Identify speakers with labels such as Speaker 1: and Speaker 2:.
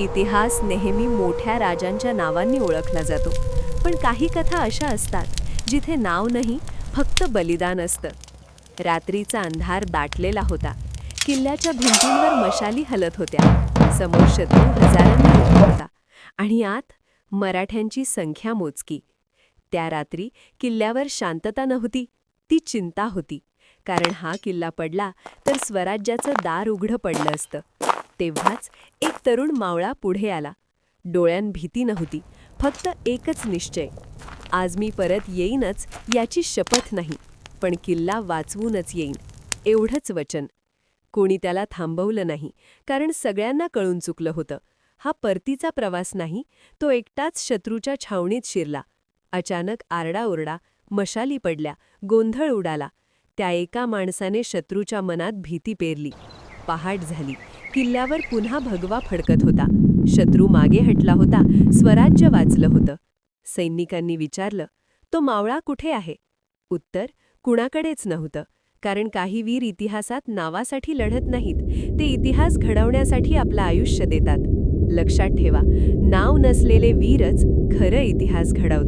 Speaker 1: इतिहास नेहमी मोठ्या राजांच्या नावांनी ओळखला जातो. पण काही कथा अशा असतात जिथे नाव नाही फक्त बलिदान असतं. रात्रीचा अंधार दाटलेला होता. किल्ल्याच्या भिंतींवर मशाली हलत होत्या. समोर शत्रू हजारांनी होता. आणि आत मराठ्यांची संख्या मोजकी. त्या रात्री किल्ल्यावर शांतता नव्हती ती चिंता होती. कारण हा किल्ला पडला तर स्वराज्याचं दार उघडं पडलं असतं. तेव्हाच एक तरुण मावळा पुढे आला. डोळ्यान भीती नव्हती फक्त एकच निश्चय. आज मी परत येईनच याची शपथ नाही पण किल्ला वाचवूनच येईन एवढंच वचन. कोणी त्याला थांबवलं नाही कारण सगळ्यांना कळून चुकलं होतं. हा परतीचा प्रवास नाही तो एकटाच शत्रूच्या छावणीत शिरला. अचानक आरडाओरडा मशाली पडल्या गोंधळ उडाला. त्या एका माणसाने शत्रूच्या मनात भीती पेरली. पहाट झाली. किल्ल्यावर पुन्हा भगवा फडकत होता. शत्रू मागे हटला होता. स्वराज्य वाचलं होतं. सैनिकांनी विचारलं तो मावळा कुठे आहे? उत्तर कुणाकडेच नव्हतं. कारण काही वीर इतिहासात नावासाठी लढत नाहीत. ते इतिहास घडवण्यासाठी आपलं आयुष्य देतात. लक्षात ठेवा नाव नसलेले वीरच खरं इतिहास घडवतात.